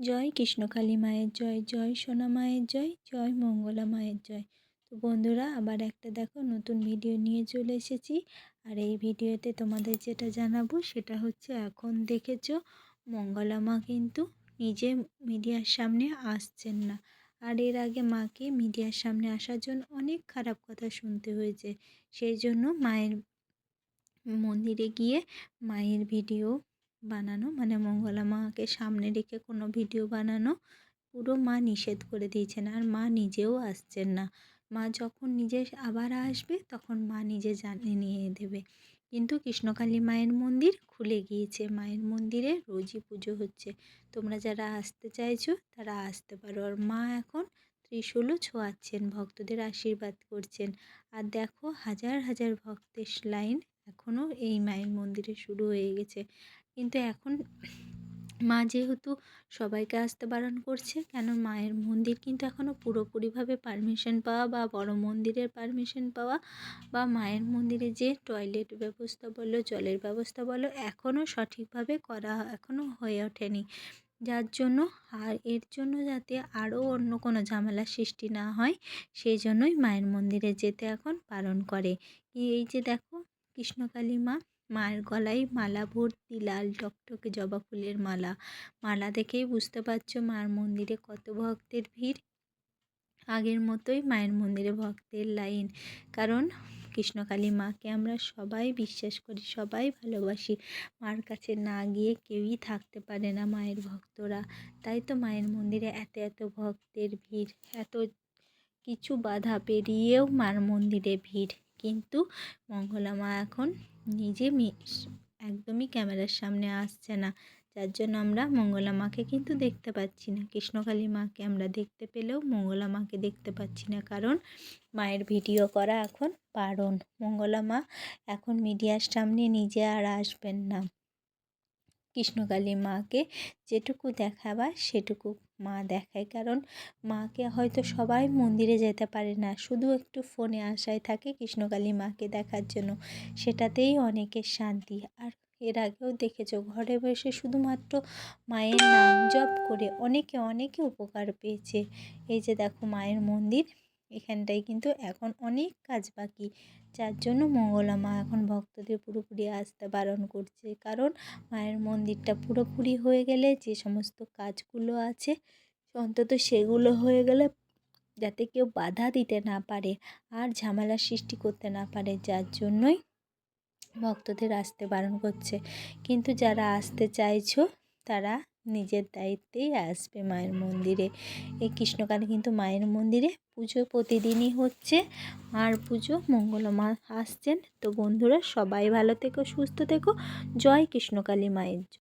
জয় কৃষ্ণকালী মায়ের জয় জয় সোনা মায়ের জয় জয় মঙ্গলা মায়ের জয়। তো বন্ধুরা, আবার একটা দেখো নতুন ভিডিও নিয়ে চলে এসেছি। আর এই ভিডিওতে তোমাদের যেটা জানাব সেটা হচ্ছে এখন দেখেছ মঙ্গলা মা কিন্তু নিজে মিডিয়ার সামনে আসছেন না। আর এর আগে মাকে মিডিয়ার সামনে আসার জন্য অনেক খারাপ কথা শুনতে হয়েছে। সেই জন্য মায়ের মন্দিরে গিয়ে মায়ের ভিডিও বানানো মানে মঙ্গলা মাকে সামনে রেখে কোনো ভিডিও বানানো, পুরো মা নিষেধ করে দিয়েছেন। আর মা নিজেও আসছেন না। মা যখন নিজে আবার আসবে, তখন মা নিজে জানিয়ে নিয়ে দেবে। কিন্তু কৃষ্ণকালী মায়ের মন্দির খুলে গিয়েছে। মায়ের মন্দিরে রোজই পুজো হচ্ছে। তোমরা যারা আসতে চাইছো, তারা আসতে পারো। আর মা এখন ত্রিশূলও ছোঁয়াচ্ছেন, ভক্তদের আশীর্বাদ করছেন। আর দেখো, হাজার হাজার ভক্তের লাইন এখনও এই মায়ের মন্দিরে শুরু হয়ে গেছে। কিন্তু এখন মা যেহেতু সবাইকে আসতে বারণ করছে, কেন মায়ের মন্দির কিন্তু এখনও পুরোপুরিভাবে পারমিশন পাওয়া বা বড় মন্দিরের পারমিশন পাওয়া বা মায়ের মন্দিরে যে টয়লেট ব্যবস্থা বলো, জলের ব্যবস্থা বলো এখনও সঠিকভাবে করা এখনও হয়ে ওঠেনি। যার জন্য আর এর জন্য যাতে আরও অন্য কোনো ঝামেলার সৃষ্টি না হয়, সেই জন্যই মায়ের মন্দিরে যেতে এখন পালন করে। এই যে দেখো, কৃষ্ণকালী মা মায়ের গলায় মালা ভর্তি, লাল টকটকে জবা ফুলের মালা। মালা দেখেই বুঝতে পারছ মার মন্দিরে কত ভক্তের ভিড়? আগের মতোই মায়ের মন্দিরে ভক্তের লাইন। কারণ কৃষ্ণকালী মাকে আমরা সবাই বিশ্বাস করি, সবাই ভালোবাসি। মার কাছে না গিয়ে কেউই থাকতে পারে না মায়ের ভক্তরা। তাই তো মায়ের মন্দিরে এত এত ভক্তের ভিড়, এত কিছু বাধা পেরিয়েও মার মন্দিরে ভিড়। কিন্তু মঙ্গলা মা এখন নিজে একদমই ক্যামেরার সামনে আসছে না। যার জন্য আমরা মঙ্গলা মাকে কিন্তু দেখতে পাচ্ছি না। কৃষ্ণকালী মাকে আমরা দেখতে পেলেও মঙ্গলা মাকে দেখতে পাচ্ছি না। কারণ মায়ের ভিডিও করা এখন বারণ মঙ্গলা মা এখন মিডিয়ার সামনে নিজে আর আসবেন না। কৃষ্ণকালী মাকে যেটুকু দেখাবার, সেটুকু মা দেখায়। কারণ মাকে হয়তো সবাই মন্দিরে যেতে পারে না, শুধু একটু ফোনে আশায় থাকে কৃষ্ণকালী মাকে দেখার জন্য। সেটাতেই অনেকের শান্তি। আর এর আগেও দেখেছ, ঘরে বসে শুধুমাত্র মায়ের নাম জপ করে অনেকে অনেকে উপকার পেয়েছে। এই যে দেখো মায়ের মন্দির এখানটায় কিন্তু এখন অনেক কাজ বাকি। যার জন্য মঙ্গলা মা এখন ভক্তদের পুরোপুরি আসতে বারণ করছে। কারণ মায়ের মন্দিরটা পুরোপুরি হয়ে গেলে যে সমস্ত কাজগুলো আছে, অন্তত সেগুলো হয়ে গেলে যাতে কেউ বাধা দিতে না পারে আর ঝামেলার সৃষ্টি করতে না পারে, যার জন্যই ভক্তদের আসতে বারণ করছে। কিন্তু যারা আসতে চাইছো, তারা নিজের দায়িত্বেই আসবে মায়ের মন্দিরে। এই কৃষ্ণকালে কিন্তু মায়ের মন্দিরে পুজো প্রতিদিনই হচ্ছে। আর পুজো মঙ্গলমা আসছেন। তো বন্ধুরা, সবাই ভালো থেকো, সুস্থ থেকো। জয় কৃষ্ণকালী মায়ের